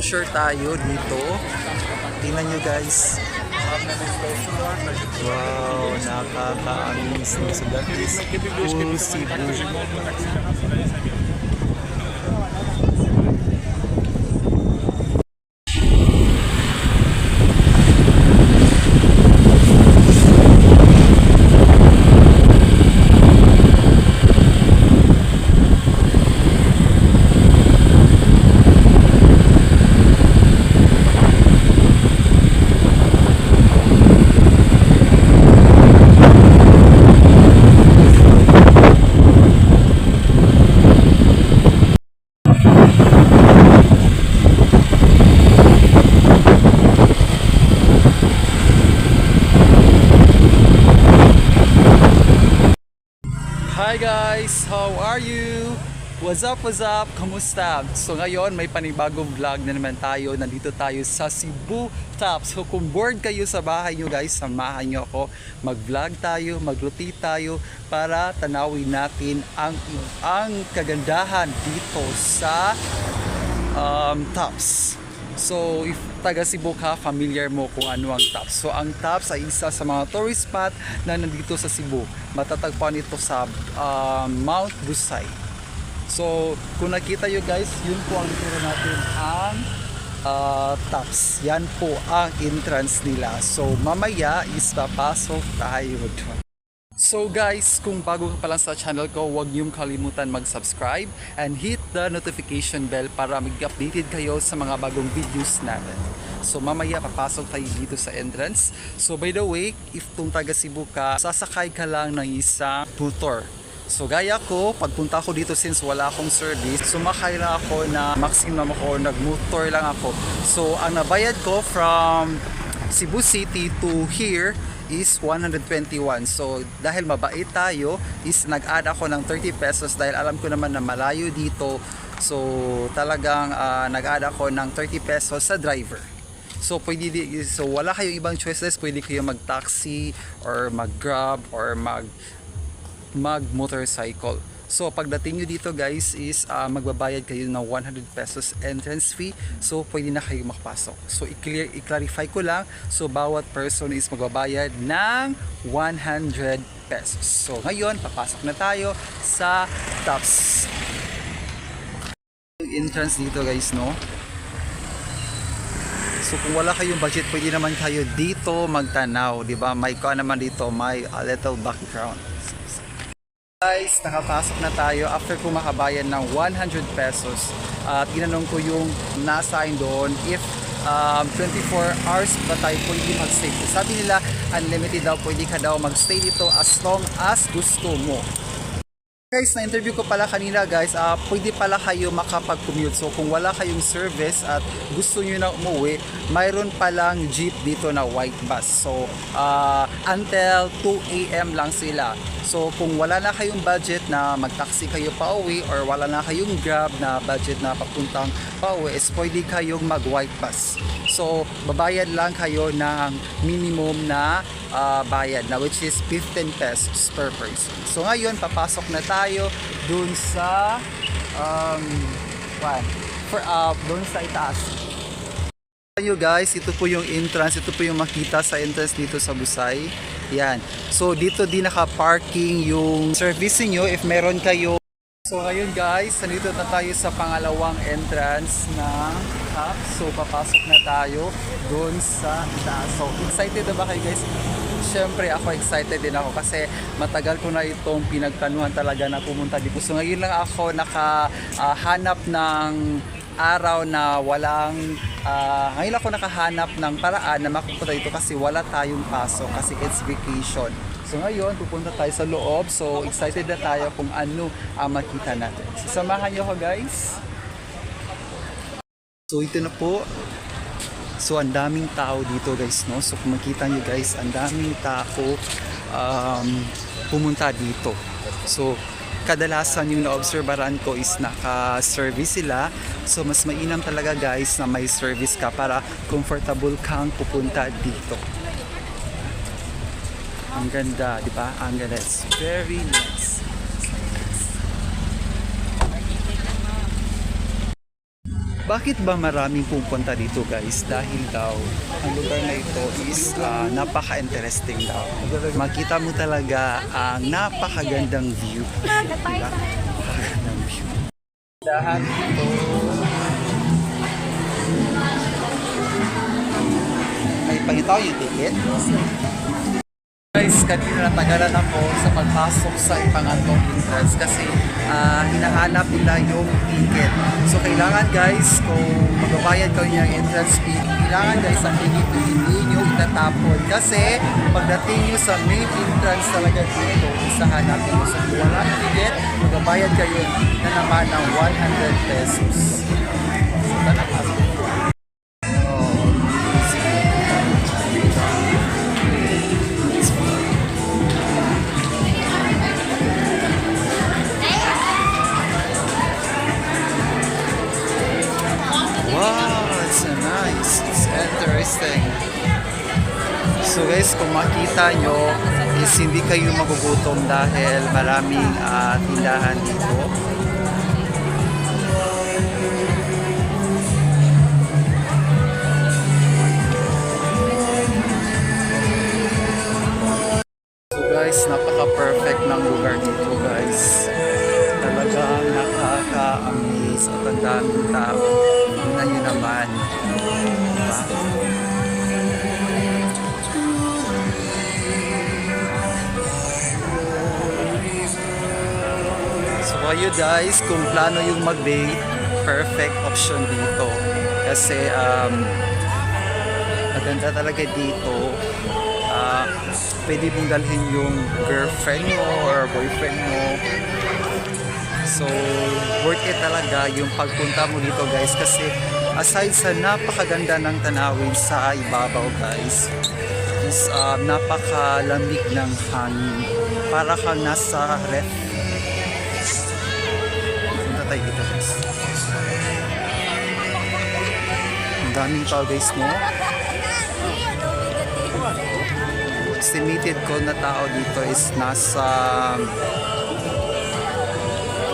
exposure tayo dito. Tingnan nyo guys. Wow, nakaka-amaze no. So that is full Cebu. Guys! How are you? What's up, what's up? Kamusta? So ngayon may panibagong vlog na naman tayo. Nandito tayo sa Cebu Top. So kung bored kayo sa bahay nyo guys, samahan nyo ako. Mag-vlog tayo, magluti tayo para tanawin natin ang, ang kagandahan dito sa um, Tops. So, if taga Cebu ka, familiar mo kung ano ang Tops. So, ang Tops ay isa sa mga tourist spot na nandito sa Cebu. Matatagpuan ito sa um, Mount Busay. So, kung nakita nyo guys, yun po ang turo natin ang uh, Tops. Yan po ang entrance nila. So, mamaya is papasok tayo doon. So guys, kung bago ka pa lang sa channel ko, huwag niyong kalimutan mag-subscribe and hit the notification bell para mag-updated kayo sa mga bagong videos natin. So mamaya papasok tayo dito sa entrance. So by the way, if kung taga Cebu ka, sasakay ka lang ng isang motor. So gaya ko, pagpunta ko dito since wala akong service, sumakay lang ako na maximum ako, nag-motor lang ako. So ang nabayad ko from Cebu City to here is 121. So, dahil mabait tayo, is nag-add ako ng 30 pesos dahil alam ko naman na malayo dito. So, talagang ah, nag-add ako ng 30 pesos sa driver. So, pwede so wala kayong ibang choices, pwede kayo mag-taxi or mag-grab or mag mag-motorcycle. So pagdating nyo dito guys is ah, magbabayad kayo ng 100 pesos entrance fee. So pwede na kayo makapasok. So i-clear, i-clarify ko lang. So bawat person is magbabayad ng 100 pesos. So ngayon papasok na tayo sa. Yung entrance dito guys no. So kung wala kayong budget, pwede naman kayo dito magtanaw, 'di ba? May kuha naman dito, may a little background. Guys, nakapasok na tayo after ko makabayan ng 100 pesos. At tinanong ko yung na-assign doon if um, 24 hours ba tayo pwede mag-stay. Sabi nila, unlimited daw, pwede ka daw mag-stay dito as long as gusto mo. Guys, na-interview ko pala kanina guys, ah pwede pala kayo makapag-commute. So kung wala kayong service at gusto nyo na umuwi, mayroon palang jeep dito na white bus. So ah, until 2 a.m. lang sila. So kung wala na kayong budget na mag-taxi kayo pa uwi or wala na kayong grab na budget na papuntang pa uwi, is pwede kayong mag-white bus. So babayad lang kayo ng minimum na ah, bayad na which is 15 pesos per person. So ngayon papasok na tayo dun sa um what? For uh, dun sa itaas. Ayo guys, ito po yung entrance, ito po yung makita sa entrance dito sa Busay. Yan. So dito din naka-parking yung service niyo if meron kayo So ngayon guys, nandito na tayo sa pangalawang entrance ng top. So papasok na tayo doon sa itaas. So excited na ba kayo guys? Siyempre ako excited din ako kasi matagal ko na itong pinagplanuhan talaga na pumunta dito. So ngayon lang ako nakahanap ng araw na walang ah, ngayon ako nakahanap ng paraan na makupunta dito kasi wala tayong pasok kasi it's vacation. So ngayon, pupunta tayo sa loob. So excited na tayo kung ano ang makita natin. So, samahan niyo ako guys. So ito na po. So ang daming tao dito guys no. So kung makita niyo guys, ang daming tao um, pumunta dito. So kadalasan yung na-obserbaran ko is naka-service sila. So mas mainam talaga guys na may service ka para comfortable kang pupunta dito. Ang ganda, di ba? Ang ganda. It's very nice. Bakit ba maraming pupunta dito guys? Dahil daw, ang lugar na ito is ah, napaka-interesting daw. Makita mo talaga ang napakagandang view. Diba? Napakagandang view. Dahan dito. May pangitaw yung ticket? Guys, kanina natagalan ako sa pagpasok sa ipangatong entrance kasi ah, hinahanap nila yung ticket. So kailangan guys, kung magbabayad kayo ng entrance fee, kailangan guys ang hindi nyo itatapon. Kasi pagdating nyo sa main entrance talaga dito, isa hanapin nyo. So kung wala ticket, magbabayad kayo na naman ng 100 pesos. So tara, So guys, kung makita nyo, is hindi kayo magugutom dahil maraming ah, tindahan dito. So guys, napaka-perfect ng lugar dito guys. Talagang nakaka-amaze at ang daming tao. Tingnan nyo naman. Diba? So kayo guys, kung plano yung mag-date, perfect option dito. Kasi um, maganda talaga dito. Ah, pwede mong dalhin yung girlfriend mo or boyfriend mo. So, worth it talaga yung pagpunta mo dito guys kasi aside sa napakaganda ng tanawin sa ibabaw guys is uh, napakalamig ng hangin para kang nasa ref punta tayo dito guys ang daming tao guys no estimated ko na tao dito is nasa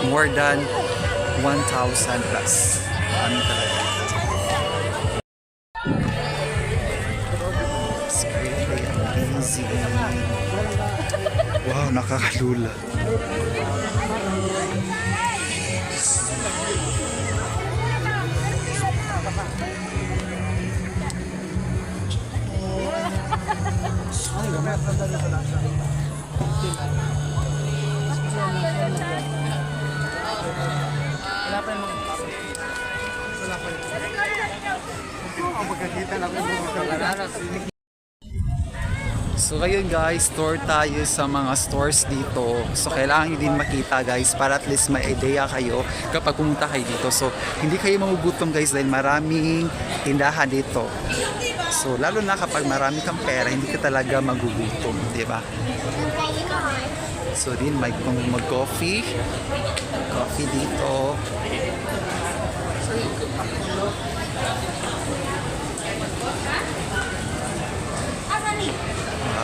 more than 1,000 plus. Ano talaga? It's really amazing. Wow, nakakalula. Wala pa yung mga Wala pa yung mga pagkakita lang. So ngayon guys, tour tayo sa mga stores dito. So kailangan nyo din makita guys para at least may idea kayo kapag pumunta kayo dito. So hindi kayo magugutom guys dahil maraming tindahan dito. So lalo na kapag marami kang pera, hindi ka talaga magugutom, di ba? So din may kung mag-coffee, coffee dito.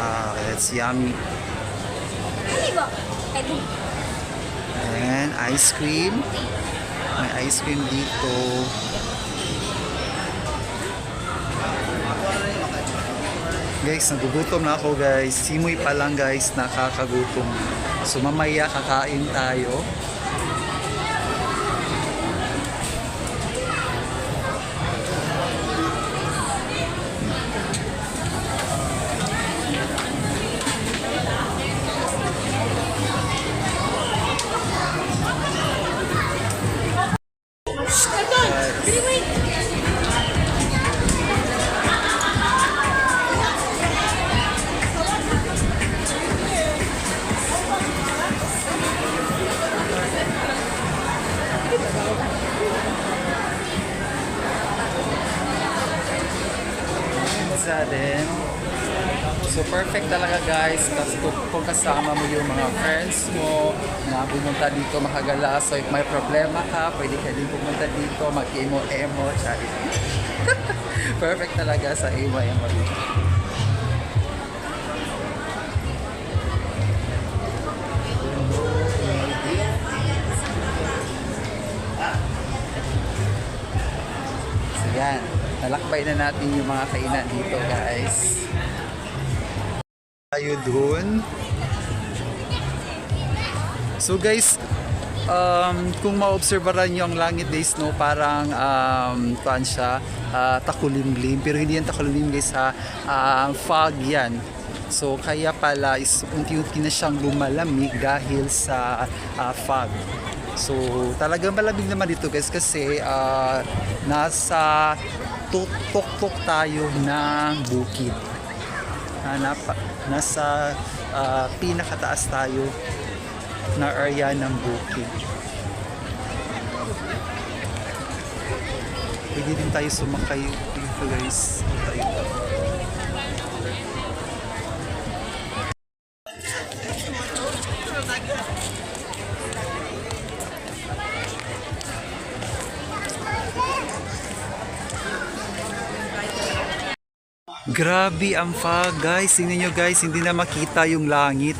Ah, that's yummy. And ice cream. May ice cream dito. Guys, nagugutom na ako guys. Simoy pa lang guys, nakakagutom. So mamaya kakain tayo. Perfect talaga guys. Tapos kung, kung kasama mo yung mga friends mo na pumunta dito makagala. So if may problema ka, pwede ka din pumunta dito, mag-emo-emo, perfect talaga sa emo-emo dito. Yan. Nalakbay na natin yung mga kainan dito guys. Tayo dun. So guys, um, kung maobserbaran nyo ang langit days, no, parang um, kuan siya, ah, takulimlim. Pero hindi yan takulimlim guys ha, Ah, fog yan. So kaya pala is unti-unti na siyang lumalamig dahil sa ah, fog. So talagang malamig naman dito guys kasi ah, nasa tuktok tayo ng bukid. Napa, nasa ah, pinakataas tayo na area ng bukid. Pwede din tayo sumakay guys. Grabe ang fog guys. Tingnan nyo guys, hindi na makita yung langit.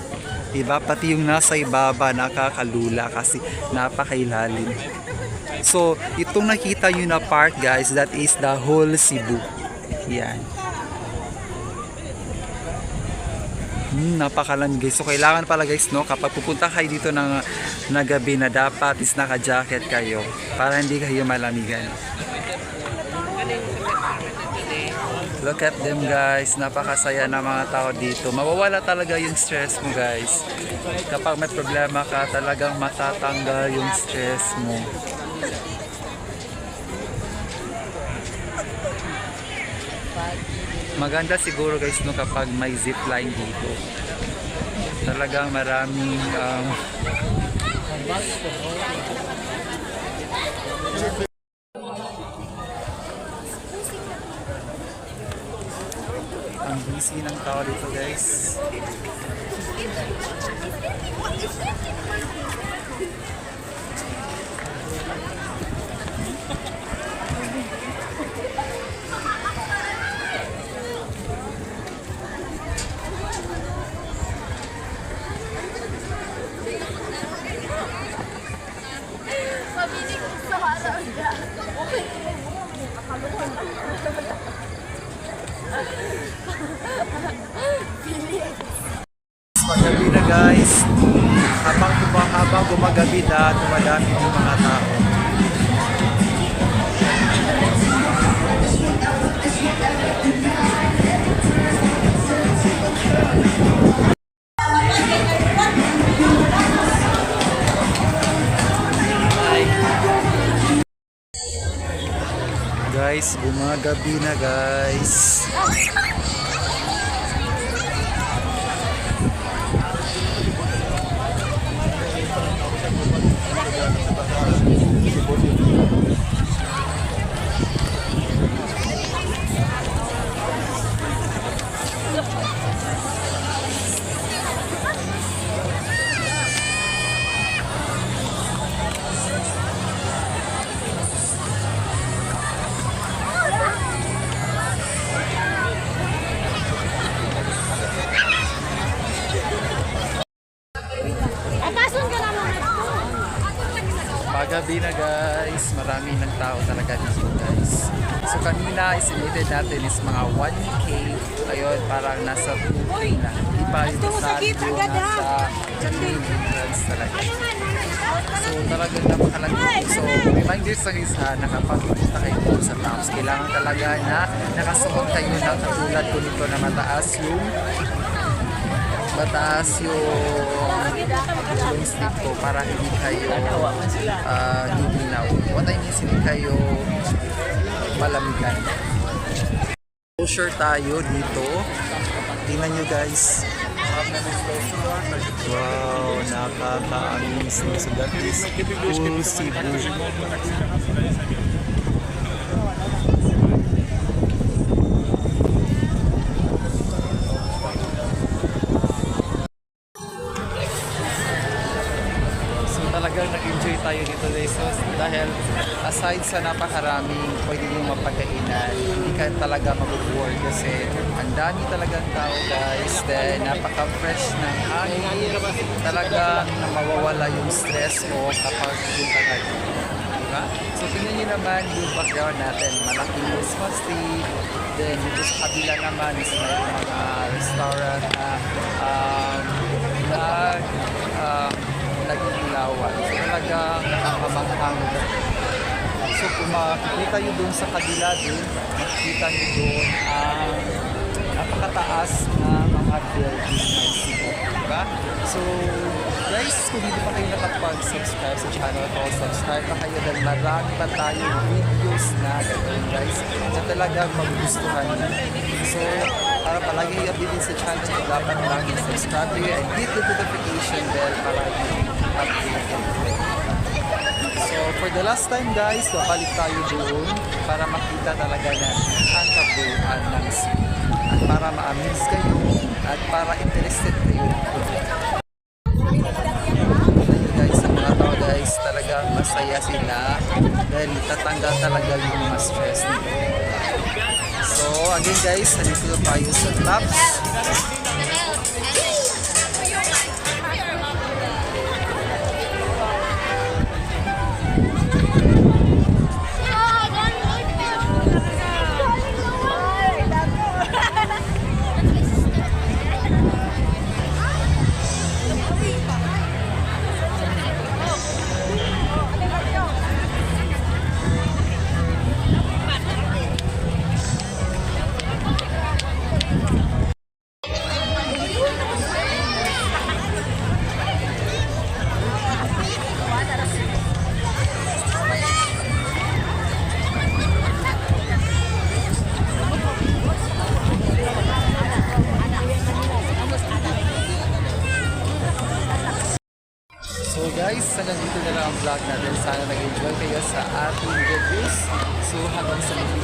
Diba? Pati yung nasa ibaba nakakalula kasi napakailalim. So, itong nakita nyo na part guys, that is the whole Cebu. Yan. Hmm, napakalan guys. So, kailangan pala guys, no, kapag pupunta kayo dito ng, na gabi na dapat is naka-jacket kayo para hindi kayo malamigan. Look at them guys, napakasaya na mga tao dito. Mawawala talaga yung stress mo guys. Kapag may problema ka, talagang matatanggal yung stress mo. Maganda siguro guys no kapag may zipline dito. Talagang maraming um, busy ng tao dito guys. Gumagabi na, dumadami yung mga tao. Guys, gumagabi na guys. 国际组织。Pagabi na guys, marami ng tao talaga dito guys. So kanina estimated natin is mga 1K. Ayun, parang nasa 2K na. Hindi pa yung Gusto mo sa sakit agad, ha? nasa talaga. So talagang napakalaki. So reminders lang isa na kapag pumunta kayo dito sa Taos, kailangan talaga na nakasuot kayo ng katulad ko nito na mataas yung mataas yung yung slip ko para hindi kayo uh, giginaw. What I mean hindi kayo malamigan. Closure tayo dito. Tingnan nyo guys. Wow, nakaka-amazing. So that is full Cebu. Aside sa napakaraming pwede yung mapagkainan, hindi ka talaga mag-board kasi ang dami talagang tao guys. Then napaka-fresh ng hangin. Talagang na mawawala yung stress mo kapag punta ka dito. ba? So tingnan nyo naman yung background natin. Malaking Christmas tree. Then dito sa kabila naman is mga restaurant na um, nag uh, nag-ilawan. So talagang nakakamanghang So kung makikita nyo doon sa kabila din, makikita nyo doon ang napakataas na mga building ng Cebu. Diba? So guys, kung hindi pa kayo nakapag-subscribe sa channel ko, subscribe na kayo dahil marami pa tayong videos na gagawin guys na talagang magugustuhan nyo. So para palagi updated sa channel ko, dapat lang subscribe kayo and hit the notification bell para updated So for the last time guys, babalik tayo doon para makita talaga natin ang kabuuan ng. At para ma-amaze kayo at para interested kayo. Ayun guys, sa mga tao guys, talagang masaya sila dahil tatanggal talaga yung mga stress nila. So again guys, nandito tayo sa Tops. Vlog natin. Sana nag-enjoy kayo sa ating reviews. So hanggang sa muli.